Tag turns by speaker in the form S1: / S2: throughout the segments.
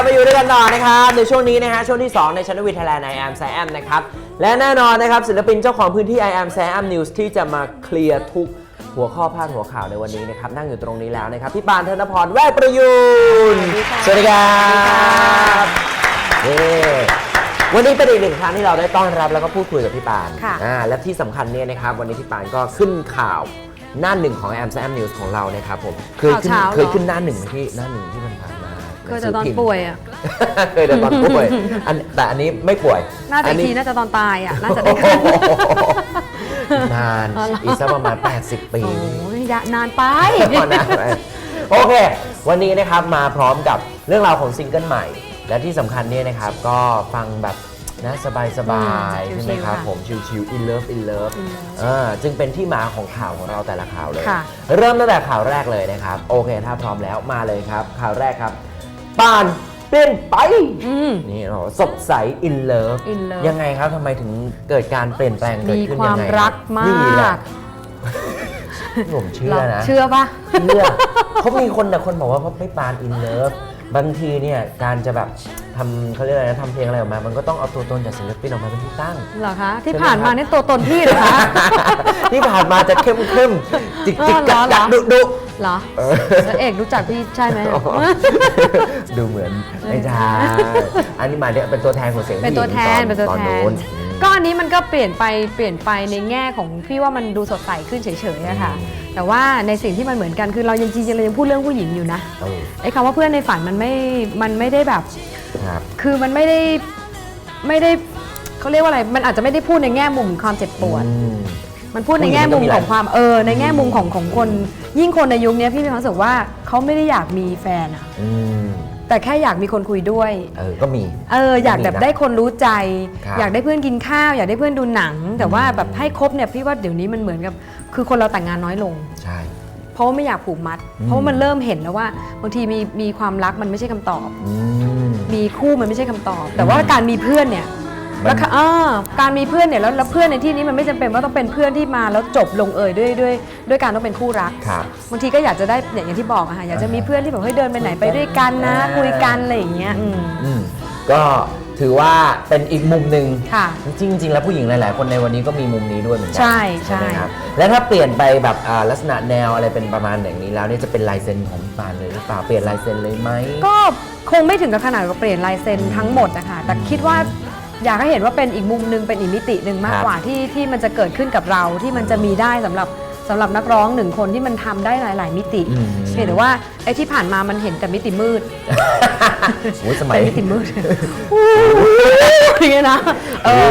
S1: ลับมาอยู่ด้วยกันต่อนะครับในช่วงนี้นะฮะช่วงที่2ในช n นวิทยาลัย I am Sam นะครับและแน่นอนนะครับศิลปินเจ้าของพื้นที่ I am Sam News ที่จะมาเคลียร์ทุกหัวข้อพาดหัวข่าวในวันนี้นะครับนั่งอยู่ตรงนี้แล้วนะครับพี่ปานธนพรแวกประยูนสวัสดีครับนี่วันนี้เป็นอีกหนึ่งครั้งที่เราได้ต้อนรับแล้วก็พูดคุยกับพี่ปาน
S2: ค่ะ
S1: อ่าและที่สำคัญเนี่ยนะครับวันนี้พี่ปานก็ขึ้นข่าวหน้าหนึ่งของ I am Sam News ของเรานะครับผมเคยขึ้น
S2: ข่าวเช้าเหรอ
S1: เคยขึ้นหน้าหนึ่งไหมที่หน้าหนึ่งที่มันผ่านมา
S2: เคยแต่ตอนป่วยอะ
S1: เคยแต่ตอนป่วยอันแต่อันนี้ไม่ป่วย
S2: น่าจะ
S1: อั
S2: อีกทีน่าจะตอนตายอะ น่าจะได้กัน
S1: นาน
S2: อ๋อเหรออี
S1: อีกสักประมาณ 80 ปี
S2: โอ้ยยะนานไป
S1: พอนานไปโอเค วันนี้นะครับมาพร้อมกับเรื่องราวของซิงเกิลใหม่ และที่สำคัญเนี่ยนะครับก็ฟังแบบนะสบายสบายๆ
S2: อืม
S1: ใช่ไหมครับ
S2: ชิลๆค่ะ
S1: ผมชิวๆ in love in love
S2: In love
S1: อ่าจึงเป็นที่มาของข่าวของเราแต่ละข่าวเลย
S2: ค่ะ
S1: เริ่มตั้งแต่ข่าวแรกเลยนะครับ โอเคถ้าพร้อมแล้วมาเลยครับ ข่าวแรกครับ ป่านเปลี่ยนไป
S2: อืม
S1: นี่เราสดใส in love
S2: In love
S1: ยังไงครับทำไมถึงเกิดการเปลี่ยนแปลงเกิด
S2: มี
S1: ขึ้น
S2: ควา
S1: ยั
S2: ม
S1: งไง
S2: รักมา
S1: นี่แหละ
S2: ก
S1: ผมเชื่อ
S2: เรา
S1: นะ
S2: เชื่อปะ
S1: เชื่อเขามีคนแต่คนบอกว่าไม่ปาน in love บางทีเนี่ย การจะแบบทำเขาเรียกอะไรนะทำเพลงอะไรออกมา มันก็ต้องเอาตัวตนจากศิลปินออกมาเป็นที่ตั้ง
S2: เหรอคะ ที่
S1: ใช่ไหม
S2: ผ่านมา
S1: ครับ
S2: นี่ตัวตนพี่เหรอคะ
S1: ที่ผ่านมาจะเข้มเข้มๆจิกจิก
S2: เออเหร
S1: จั
S2: อกเหร
S1: จั
S2: อ
S1: กดุดุ
S2: เหรอ
S1: เออ
S2: แล้วเอกรู้จักพี่ใช่ไหม
S1: ดูเหมือนไม่ใช่อันนี้หมายถึงเป็นตัวแทนของเสียง
S2: เป็นตัวแทน
S1: ผู้หญิง
S2: เป็นตัว
S1: ตอน
S2: แท
S1: โน้
S2: น
S1: น
S2: ก็อันนี้มันก็เปลี่ยนไปเปลี่ยนไปในแง่ของพี่ว่ามันดูสดใสขึ้นเฉยๆอะค่ะ
S1: อืม
S2: แต่ว่าในสิ่งที่มันเหมือนกันคือเรายังจริงๆเรายังพูดเรื่องผู้หญิงอยู่นะ
S1: เออ
S2: ไอ้คำว่าเพื่อนในฝันมันไม่ มันไม่ได้แบบ
S1: ครับ
S2: คือมันไม่ได้ไม่ได้เขาเรียกว่าอะไร มันอาจจะไม่ได้พูดในแง่มุมความเจ็บปวด
S1: อืม
S2: มันพูดในแง่มุม
S1: ผู้หญิงก็มีห
S2: ข
S1: ลาย
S2: องความเออในแง่มุมของของคน ยิ่งคนในยุคนี้พี่มีความรู้สึกว่าเขาไม่ได้อยากมีแฟนอะ
S1: อืม
S2: แต่แค่อยากมีคนคุยด้วย
S1: เออก็มี
S2: เอออยากแบบได้คนรู้ใจ
S1: ครับ
S2: อยากได้เพื่อนกินข้าว อยากได้เพื่อนดูหนัง แต่ว่าแบบให้ครบเนี่ยพี่ว่าเดี๋ยวนี้มันเหมือนกับ คือคนเราแต่งงานน้อยลง
S1: ใช่
S2: เพราะว่าไม่อยากผูกมัด
S1: อืม
S2: เพราะว่ามันเริ่มเห็นแล้วว่าบางทีมีมีความรักมันไม่ใช่คำตอบ
S1: อืม
S2: มีคู่มันไม่ใช่คำตอบ แต่ว่าการมีเพื่อนเนี่ย
S1: มัน
S2: แล้วค่ะอ่าการมีเพื่อนเนี่ยแล้วแล้วเพื่อนในที่นี้มันไม่จำเป็นว่าต้องเป็นเพื่อนที่มาแล้วจบลงเอยด้วยด้วยด้วยการต้องเป็นคู่รัก
S1: ครับ
S2: บางทีก็อยากจะได้เนี่ยอย่างที่บอกอะค่ะอยากจะมีเพื่อนที่แบบเฮ้ยเดินไปไหนไปด้วยกันนะ
S1: อ่า
S2: คุยกันอะไรอย่างเงี้ยอืม
S1: อืมก็ถือว่าเป็นอีกมุมหนึ่ง
S2: ค่ะ
S1: จริง ๆ แล้วผู้หญิงหลาย ๆ คนในวันนี้ก็มีมุมนี้ด้วยเหมือนกั
S2: ใช่
S1: ใช่ ไหม
S2: ใช่
S1: ครับและถ้าเปลี่ยนไปแบบอ่าลักษณะแนวอะไรเป็นประมาณอย่างนี้แล้วเนี่ยจะเป็นลายเซ็นของพี่ปานเลยหรือเปล่าเปลี่ยนลายเซ็นเลยไหม
S2: ก็คงไม่ถึงกับขนาดกับเปลี่ยนลายเซ็นทั้งหมดนะคะแต่คิดว่า อยากให้เห็นว่าเป็นอีกมุมหนึ่งเป็นอีกมิติหนึ่งมาก
S1: ครับ
S2: กว่าที่ที่มันจะเกิดขึ้นกับเราที่มันจะมีได้สำหรับสำหรับนักร้องหนึ่งคนที่มันทำได้หลาย ๆ มิติ
S1: อืม
S2: เพียงแต่ว่าไอ้ที่ผ่านมามันเห็นแต่มิติมืด
S1: โอ้ยสมัย
S2: เป็นมิติมืดอย่างเงี้ยนะ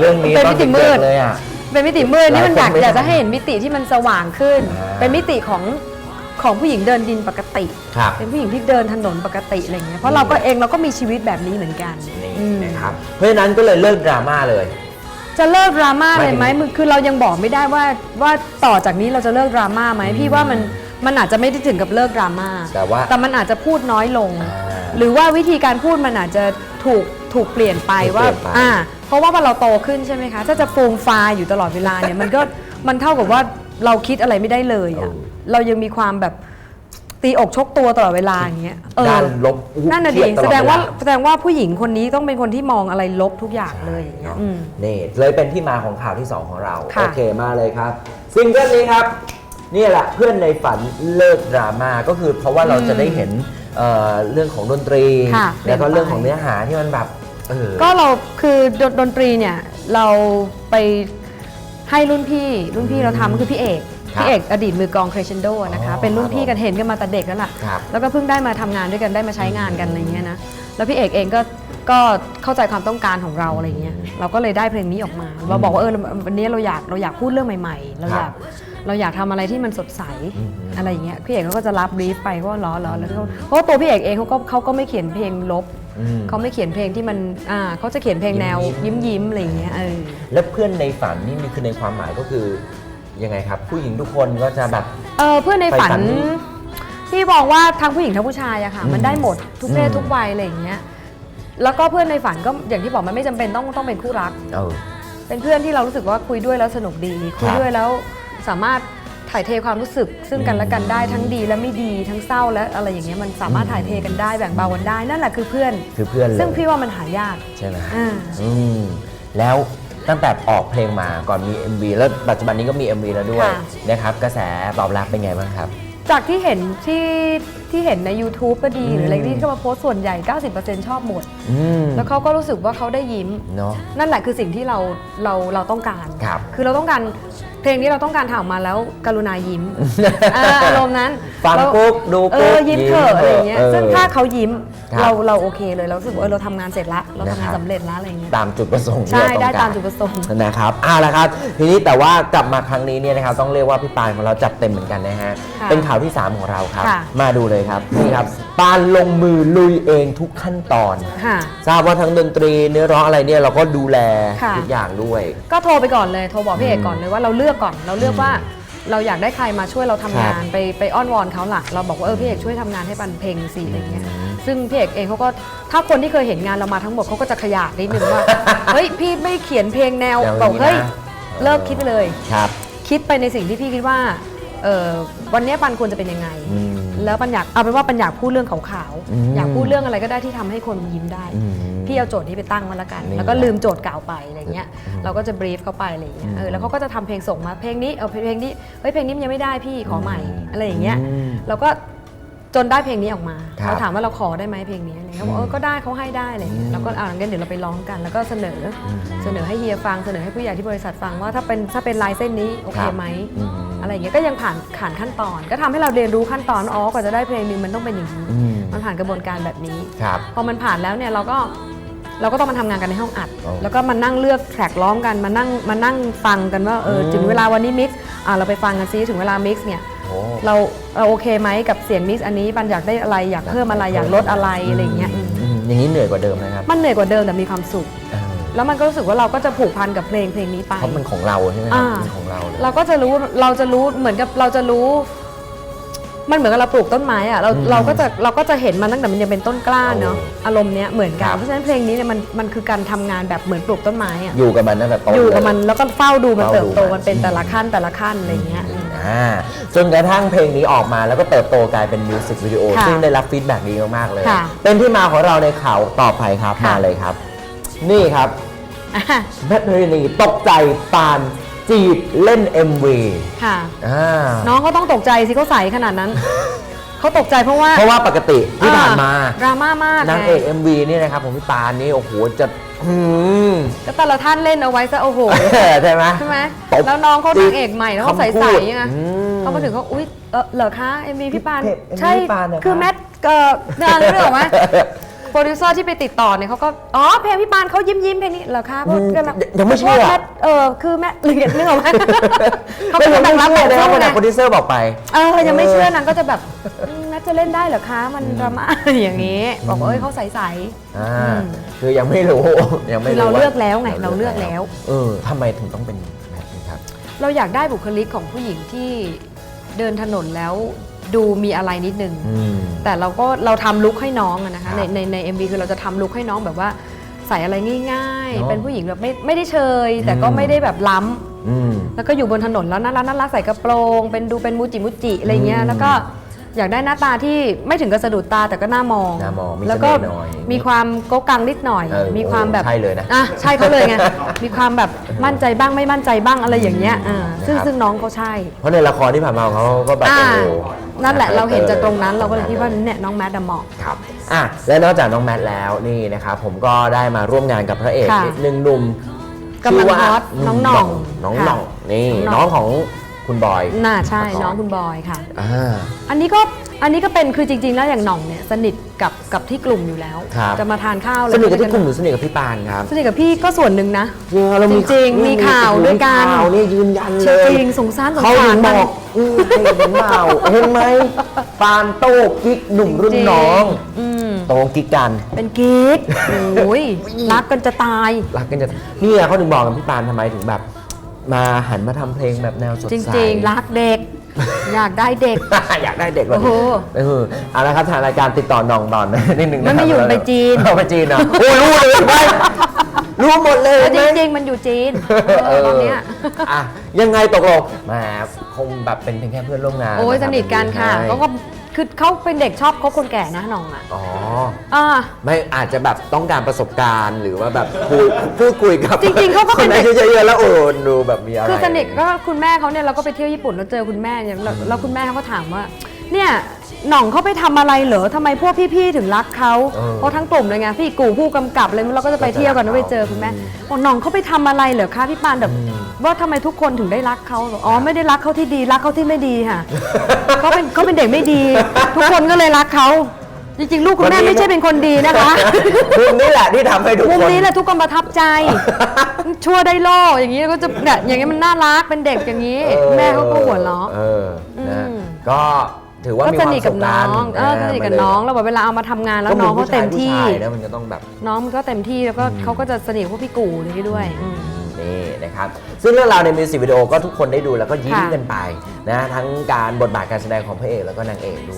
S1: เรื่องนี้
S2: เป็น
S1: ตอน
S2: มิติมื
S1: เด็
S2: ด
S1: กๆเลยอะ
S2: เป็นมิติมืดนี่มัน
S1: ห
S2: อ
S1: ลาย
S2: ยาก
S1: คนไม่
S2: อยากจะ
S1: ทำ
S2: ให้เห็นมิติที่มันสว่างขึ้น
S1: อ่า
S2: เป็นมิติของ ของผู้หญิงเดินดินปกติ
S1: ครับ
S2: เป็นผู้หญิงที่เดินถนนปกติอะไรเงี้ยเพราะเราก็เองเราก็มีชีวิตแบบนี้เหมือนกัน
S1: นี่
S2: อืม
S1: นะครับ เพราะฉะนั้นก็เลยเลิกดราม่าเลย
S2: จะเลิกดราม่าเลยไหม
S1: หมายถึง
S2: มึงคือเรายังบอกไม่ได้ว่าว่าต่อจากนี้เราจะเลิกดราม่าไหมพี่ว่ามันมันอาจจะไม่ได้ถึงกับเลิกดราม่า
S1: แต่ว่า
S2: แต่มันอาจจะพูดน้อยลง
S1: อ่า
S2: หรือว่าวิธีการพูดมันอาจจะถูกถูกเปลี่ยนไป
S1: ถูก
S2: ว่า
S1: เปลี่ยนไป
S2: อ่า เพราะว่าพอเราโตขึ้นใช่ไหมคะ ถ้าจะฟูมฟายอยู่ตลอดเวลาเนี่ยมันก็ มันเท่ากับว่า เราคิดอะไรไม่ได้เลยอะ
S1: เออ
S2: เรายังมีความแบบตีอกชกตัวตลอดเวลาอย่างเงี้ยเออ
S1: ด้านลบอุ๊ย
S2: นั่นน่ะ
S1: เครี
S2: ดิ
S1: ยตลอ
S2: แสดงว่า
S1: เล
S2: แสดงว่าผู้หญิงคนนี้ต้องเป็นคนที่มองอะไรลบทุกอย่างเลยอย่างเงี้ย
S1: เนาะ
S2: อืม
S1: นี่เลยเป็นที่มาของข่าวที่ 2 ของเรา
S2: ค่ะ
S1: โอเคมาเลยครับซิงเกิลนี้ครับนี่แหละเพื่อนในฝันเลิกดราม่าก็คือเพราะว่าเราจะได้เห็นเอ่อเรื่องของดนตรี
S2: ค่ะ
S1: แล้วก็
S2: เปลี่ยนไป
S1: เรื่องของเนื้อหาที่มันแบบเออ
S2: ก็เราคือดนดนตรีเนี่ย เราไป ให้รุ่นพี่รุ่นพี่เราทำก็คือพี่เอก
S1: ครับ
S2: พี่เอกอดีตมือกลองเครเชนโดนะคะ
S1: อ๋อ
S2: เป็นรุ่นพี่
S1: ครับ
S2: กันเห็นกันมาแต่เด็กแล้วล่ะ
S1: ครับ
S2: แล้วก็เพิ่งได้มาทำงานด้วยกันได้มาใช้งานกันอะไรเงี้ยนะแล้วพี่เอกเองก็ก็เข้าใจความต้องการของเราอะไรเงี้ยเราก็เลยได้เพลงนี้ออกมา เราบอกว่าเออวันนี้เราอยากเราอยากพูดเรื่องใหม่ ๆ เราอยากเราอยากทำอะไรที่มันสดใส
S1: อืม
S2: อะไรอย่างเงี้ยพี่เอกเขาก็จะรับบรีฟไปก็ล้อล้อแล้วเขาเพราะว่าตัวพี่เอกเองเขาก็เขาก็ไม่เขียนเพลงลบ
S1: อืม
S2: เขาไม่เขียนเพลงที่มันอ่าเขาจะเขียนเพลงแนว
S1: ยิ้
S2: ยิ้
S1: ม
S2: ม
S1: ๆ
S2: ยิ้มๆอะไรอย่างเงี้ยเออ
S1: แล้วเพื่อนในฝันนี่มีคือในความหมายก็คือยังไงครับ ผู้หญิงทุกคนก็จะแบบ
S2: เออเพื่อนในฝัน
S1: ไปฝัน
S2: พี่บอกว่าทั้งผู้หญิงทั้งผู้ชายอะค่ะ
S1: อืม
S2: มันได้หมดทุกเพศ
S1: อืม
S2: ทุกวัยอะไรอย่างเงี้ยแล้วก็เพื่อนในฝันก็อย่างที่บอกมันไม่จำเป็นต้องต้องเป็นคู่รัก
S1: เออ
S2: เป็นเพื่อนที่เรารู้สึกว่าคุยด้วยแล้วสนุกดี คุย
S1: ครับ
S2: ด้วยแล้วสามารถท ถ่ายเทความรู้สึก ซึ่งกันและกันได้ทั้งดีและไม่ดีทั้งเศร้าและอะไรอย่างเงี้ยมันสามารถถ่ายเทกันได้แบ่งเบากันได้นั่นแหละคือเพื่อน
S1: คือเพื่อนเลย
S2: ซึ่งพี่ว่ามันหายาก
S1: ใช่ไหม
S2: อ่า
S1: อืมแล้วตั้งแต่ออกเพลงมาก่อนมี MV แล้วปัจจุบันนี้ก็มี MV แล้วด้วย
S2: ค่ะ
S1: นะครับกระแสตอบรับเป็นไงบ้างครับ
S2: จากที่เห็นที่ที่เห็นใน YouTube ก็ดี
S1: อืม
S2: หรืออะไรที่เขามาโพสต์ส่วนใหญ่ 90%ชอบหมด
S1: อืม
S2: แล้วเขาก็รู้สึกว่าเขาได้ยิ้ม
S1: เนาะ
S2: นั่นแหละคือสิ่งที่เราเราเราต้องการ
S1: ครับ
S2: คือเราต้องการ เพลงนี้เราต้องการทำออกมาแล้วกรุณายิ้มเอออารมณ์นั้น
S1: ฟัง
S2: เรา
S1: ปุ๊บดู
S2: เอ
S1: ปุ๊
S2: อบยิ้มเถอะอะไรอย่างเงี้ย
S1: ออ
S2: ซึ่งถ้าเขายิ้ม
S1: ครับ
S2: เราเราโอเคเลยเรารู้สึกว่าเออเราทำงานเสร็จละเราทำงาน
S1: นะครับ
S2: สำเร็จแล้วอะไรอย่างเงี้ย
S1: ตามจุดประสงค์ที่
S2: ใช่
S1: เราต้อง
S2: ได้
S1: การ
S2: ตามจุดประสงค์
S1: นะครับเอาละครับ ทีนี้แต่ว่ากลับมาครั้งนี้เนี่ยนะครับ ต้องเรียกว่าพี่ปานของเราจัดเต็มเหมือนกันนะฮะ
S2: ค่ะ
S1: เป็นข่าวที่ 3 ของเราครับ
S2: ค่ะ
S1: มาดูเลยครับ นี่ครับ ปานลงมือลุยเองทุกขั้นตอน
S2: ค่ะ
S1: ทราบว่าทั้งดนตรีเนื้อร้องอะไรเนี่ยเราก็ดูแล
S2: ค่ะ
S1: ทุกอย่างด้วย
S2: ก็โทรไปก่อนเลย โทรบอกพี่เอก
S1: อืม
S2: ก่อนเลยว่าเราเลือกก่อน เราเลือกว่าเราอยากได้ใครมาช่วยเราทำงานไปไปอ้อนวอนเขาหลักเราบอกว่าเออพี่เอกช่วยทำงานให้ปันเพลงสิอะไรเงี้ย
S1: อืม
S2: ซึ่งพี่เอกเองเขาก็ถ้าคนที่เคยเห็นงานเรามาทั้งหมดเขาก็จะขยาดนิดนึงว่า เฮ้ยพี่ไม่เขียนเพลงแนว
S1: แนวนี้
S2: บอกเฮ้ย
S1: นะ
S2: เลิกคิดไปเลย
S1: ครับ
S2: คิดไปในสิ่งที่พี่คิดว่าเออวันนี้ปันควรจะเป็นยังไง
S1: อืม
S2: แล้วปันอยากเอาเป็นว่าปันอยากพูดเรื่องขาว
S1: อืม
S2: ๆอยากพูดเรื่องอะไรก็ได้ที่ทำให้คนยิ้มได้
S1: อืม
S2: พี่เอาโจทย์นี้ไปตั้งมาแล้วกัน
S1: นี่
S2: แล้วก็ลืมโจทย์เก่าไปอะไรเงี้ย
S1: อืม
S2: เราก็จะบรีฟเขาไปอะไรเงี้ย
S1: อืม
S2: เออแล้วเขาก็จะทำเพลงส่งมาเพลงนี้เอาเพลงนี้เฮ้ยเพลงนี้มันยังไม่ได้พี่ขอใหม่
S1: อืม
S2: อะไรอย่างเงี้ย
S1: อืม
S2: เราก็จนได้เพลงนี้ออกมา
S1: ครับ
S2: เราถามว่าเราขอได้ไหมเพลงนี้อะไรเงี้ยเขาบอก
S1: อืม
S2: เออก็ได้เขาให้ได้อะไรเงี้
S1: อื
S2: ย
S1: ม
S2: แล้วก็อ่างั้นเดี๋ยวเราไปร้องกัน แล้วก็เสนออ
S1: ม
S2: เสนอให้เฮียฟังเสนอให้ผู้ใหญ่ที่บริษัทฟังว่าถ้าเป็นถ้าเป็นลายเส้นนี้โอเค
S1: ครับ
S2: ไหม
S1: อืม
S2: อะไรอย่างเงี้ยก็ยังผ่านผ่านขั้นตอน ก็ทำให้เราเรียนรู้ขั้นตอนอ๋อกว่าจะได้เพลงหนึงมันต้องเป็นอย่างนี้
S1: อืม
S2: มันผ่านกระบวนการแบบนี้
S1: ครับ
S2: พอมันผ่านแล้วเนี่ยเราก็ เราก็ต้องมาทำงานกันในห้องอัด
S1: อ๋อ
S2: แล้วก็มานั่งเลือกแทร็กร้องกันมานั่งมานั่งฟังกันว่าเออ
S1: อืม
S2: ถึงเวลาวันนี้มิกซ์อ่าเราไปฟังกันซิถึงเวลามิกซ์เนี่ย
S1: โอ้
S2: เราเราโอเคไหมกับเสียงมิกซ์อันนี้บันอยากได้อะไรอยากเพิ่มอะไรอยากลดอะไรอะไรอย่างเงี้ยอืม
S1: อืมอย่างนี้เหนื่อยกว่าเดิมนะครับ
S2: มันเหนื่อยกว่าเดิมแต่มีความสุข
S1: เออ
S2: แล้วมันก็รู้สึกว่าเราก็จะผูกพันกับเพลงเพลงนี้ไป
S1: เพราะมันของเราใช่ไหมครับ
S2: อ่า
S1: มันของเราเลย
S2: เราก็จะรู้เราจะรู้เหมือนกับเราจะรู้ มันเหมือนกับเราปลูกต้นไม้อะเรา
S1: อืม
S2: เราก็จะเราก็จะเห็นมันตั้งแต่มันยังเป็นต้นกล้าเนาะ
S1: โอ้
S2: อารมณ์เนี้ยเหมือนกั
S1: คนรับ
S2: เพราะฉะนั้นเพลงนี้เนี่ยมันมันคือการทำงานแบบเหมือนปลูกต้นไม้อะ
S1: อยู่กับมันตั้งแต่ต้น
S2: อยู่กับ
S1: เล
S2: มันแล้วก็เฝ้าดูมัน
S1: เฝ้า
S2: เติบโต
S1: ดูมัน
S2: มันเป็นแต่ละขั้นแต่ละขั้นอะไรเงี้ยอืม
S1: อ่าจนกระทั่งเพลงนี้ออกมาแล้วก็เติบโตกลายเป็นมิวสิกวิดีโอ
S2: ค่ะ
S1: ซึ่งได้รับฟีดแบ็กดีมากๆเลย
S2: ค่ะ
S1: เป็นที่มาของเราในข่าวต่อไปครับ
S2: ค่ะ
S1: มาเลยครับ นี่ครับ
S2: อะ
S1: แมทเทอรีนีตกใจปาน จีบเล่น MV
S2: ค่ะ
S1: อ่า
S2: น้องก็ต้องตกใจสิเขาใสขนาดนั้น เขาตกใจเพราะว่า
S1: เพราะว่าปกติที่ผ่านมา
S2: ดราม่ามาก
S1: นาง
S2: ไเอ
S1: ก MV นี่นะครับผมพี่ปานนี่โอ้โหจะอืม
S2: ก็แต่ละท่านเล่นเอาไว้ซะโอ้โห
S1: ใช่ไหม
S2: ใช่ไหม
S1: ตบ
S2: แล้วน้องเขานางเอกใหม่แล้วเขาใส
S1: คำพู
S2: ใส
S1: ด
S2: ไง
S1: อืม
S2: เขามาถึงเขาอุ๊ยเออเหรอคะเอ็มวีพี่ปาน
S1: พี่เพจ
S2: ใช่
S1: พี่ปานเหรอคะ
S2: คือแมทเอ่อนางเรื่องไหม โปรดิวเซอร์ที่ไปติดต่อเนี่ยเขาก็ อ๋อ เพลงพี่ปานเขายิ้มยิ้มๆเพลงนี้เหรอคะเพราะ
S1: อืม
S2: กำลั
S1: ยังไม่เชื่อ
S2: พราะแมทเออคือแมทละเอียดนึกออกไหมเขา
S1: ไม่
S2: เป็น
S1: ยัง
S2: แบ
S1: ไม่
S2: บรับ
S1: เชื่
S2: แบ
S1: อบนะครับวันไหน
S2: ไง
S1: โปรดิวเซอร์บอกไป
S2: เออ ยังไม่เชื่อนางก็จะแบบอืมแมทจะเล่นได้เหรอคะ มันดราม่า อย่างนี้ บอกว่าเอ้ยเขาใสใส
S1: อ่า
S2: อืม
S1: คือยังไม่รู้ ยังไม่
S2: คือ
S1: รู้
S2: เรา
S1: ว่า
S2: เลือกแล้วไงเราเลือกแล้ว
S1: เออทำไมถึงต้องเป็นแมทนี้ครับ
S2: เราอยากได้บุคลิกของผู้หญิงที่เดินถนนแล้ว ดูมีอะไรนิดนึง
S1: อืม
S2: แต่เราก็เราทำลุคให้น้องอะนะคะ
S1: ครับ
S2: ในในใน MV คือเราจะทำลุคให้น้องแบบว่าใส่อะไรง่าย
S1: เนอะ
S2: ๆเป็นผู้หญิงแบบไม่ไม่ได้เชย แต่ก็
S1: อืม
S2: ไม่ได้แบบล้ำ
S1: อืม
S2: แล้วก็อยู่บนถนนแล้วน่ารักน่ารักใส่กระโปรง เป็นดูเป็นมูจิมูจิอะไรเงี้
S1: อื
S2: ย
S1: ม
S2: แล้วก็ อยากได้หน้าตาที่ไม่ถึงกับสะดุดตาแต่ก็น่ามอง
S1: น่ามองมี
S2: แล้วก็
S1: เสน่ห์หน่อย
S2: มีความโก๊กกังนิดหน่อย
S1: เออ
S2: มีความแบบ
S1: ใช่เลยนะ
S2: อะใช่เขาเลยไงมีความแบบมั่นใจบ้างไม่มั่นใจบ้างอะไรอย่างเงี้ยอ่าซึ่ง
S1: นะครับ
S2: ซึ่งน้องเขาใช่
S1: เพราะในละครที่ผ่านมาของเขาก็แบบ
S2: อ่า
S1: โอ้โห
S2: นั่นแหละเราเห็นจากตรงนั้น
S1: ออ
S2: เราก็เลยคิดว่าเนี่ยน้องแมทดเหมาะ
S1: ครับอะและนอกจากน้องแมทแล้วนี่นะครับผมก็ได้มาร่วมงานกับพระเอก
S2: ค่ะ
S1: หนึ่งหนุ่ม
S2: กำลัง
S1: ชื่ว่า
S2: ฮอตน้องหน่อง
S1: น้อง
S2: ค่ะ
S1: หน่องนี่
S2: น้องหน่อง
S1: น้องของ คุณบอย
S2: น่าใช่
S1: ประกอบ
S2: น้องคุณบอยค่ะ
S1: อ่า
S2: อันนี้ก็อันนี้ก็เป็นคือจริง ๆ แล้วอย่างหน่องเนี่ยสนิทกับกับที่กลุ่มอยู่แล้ว
S1: ครับ
S2: จะมาทานข้าวอะไร
S1: สนิทกับที่กลุ่มห
S2: ด้
S1: รื
S2: วย
S1: อสนิทกับพี่ปานครับ
S2: สนิทกับพี่ก็ส่วนหนึ่งนะ
S1: จริงๆเรามี
S2: จริงๆมีข่าวด้วยกัน
S1: มีข่าวเนี่ยยืนยันเลย
S2: จริงๆสงสารสง
S1: เขา
S2: สา
S1: ถึ
S2: รง
S1: บ
S2: มัน
S1: อกอืมให้เห็นเปล่าเห็นไหมปานโต้กิ๊กหนุ่มรุ่นน้อง
S2: อืม
S1: โตกิ๊กกัน
S2: เป็นกิ๊กโอ้ยรักกันจะตาย
S1: รักกันจะเนี่ยเขาถึงบอกกับพี่ปานทำไมถึงแบบ มาหันมาทำเพลงแบบแนวสด
S2: จ
S1: ใส
S2: ริงๆ รักเด็ก อยากได้เด็ก
S1: อยากได้เด็กเลย
S2: โอ้โห
S1: เออเอาละครับทางรายการติดต่อน้องตอนนิดนึงะ
S2: มันไม่อยู่
S1: ครับ
S2: ไปจีน
S1: เอาไปจีนเนาะโอ้ยรู้เลยไปรู้หมดเลย
S2: แต่
S1: ไห
S2: จ
S1: ม
S2: ริงๆ มันอยู่จีนเออตอนเนี้ย
S1: อะยังไงตกลงแหมคงแบบเป็นเพียงแค่เพื่อนร่วมงาน
S2: โอ้ยะส
S1: ครับ
S2: นิทกันค่ะ
S1: ใช่
S2: เขาก็ คือเขาเป็นเด็กชอบคบคนแก่นะหน้องอะ
S1: อ๋อ
S2: อ่า
S1: ไม่อาจจะแบบต้องการประสบการณ์หรือว่าแบบคุยพูดคุยกับ
S2: จริงๆเขาก็เป็น
S1: คน
S2: เด็ก
S1: อายุเยอะๆแล้วโอ้ดูแบบมีอะไร
S2: คือสนิทก็คุณแม่เขาเนี่ยเราก็ไปเที่ยวญี่ปุ่นแล้วเจอคุณแม่เนี่ยแล้วแล้วคุณแม่เขาก็ถามว่า เนี่ยหน่องเขาไปทำอะไรเหรอทำไมพวกพี่ๆถึงรักเขา
S1: เออ
S2: เพราะทั้งกลุ่มเลยไงพี่กูผู้กำกับเลยเราก็จะไปเที่ยวกันแล้วไปเจอคุณแม่บอกหน่องเขาไปทำอะไรเหรอคะพี่ปานแบบ
S1: อืม
S2: ว่าทำไมทุกคนถึงได้รักเขาบอกอ๋อไม่ได้รักเขาที่ดีรักเขาที่ไม่ดีค่ะ เขาเป็นเขาเป็นเด็กไม่ดี ทุกคนก็เลยรักเขาจริงๆ ลูกคุณแม่ไม่ใช่เป็นคนดีนะคะ
S1: มุมนี้แหละที่ทำให้ทุกคน
S2: มุมนี้แหละทุกคนประทับใจ ชั่วได้โล่อย่างนี้แล้วก็จะเนี่ยอย่างนี้มันน่ารักเป็นเด็กอย่างนี้
S1: เออ
S2: แม่เขาก็หัวเราะ
S1: เออนะ
S2: อืม
S1: ก็ถือว่า
S2: ก็
S1: มี
S2: ส
S1: ความ
S2: นิท
S1: สุ
S2: กับ
S1: ข
S2: น้
S1: กั
S2: อนงเออสนิทกับน้องแล้วแบบเวลาเอามาทำงานแล้วน้องเขาเต็มที่
S1: ผู้ชายนะมันก็ต้องแบบ
S2: น้องมันก็เต็มที่แล้วก็เขาก็จะสนิทกับพวกพี่กูนี่ด้วยอืม
S1: นี่นะครับ ซึ่งเรื่องราวในมิวสิกวิดีโอก็ทุกคนได้ดูแล้วก็ยิ้มกันไปนะทั้งการบทบาทการแสดงของพระเอกแล้วก็นางเอกด้วย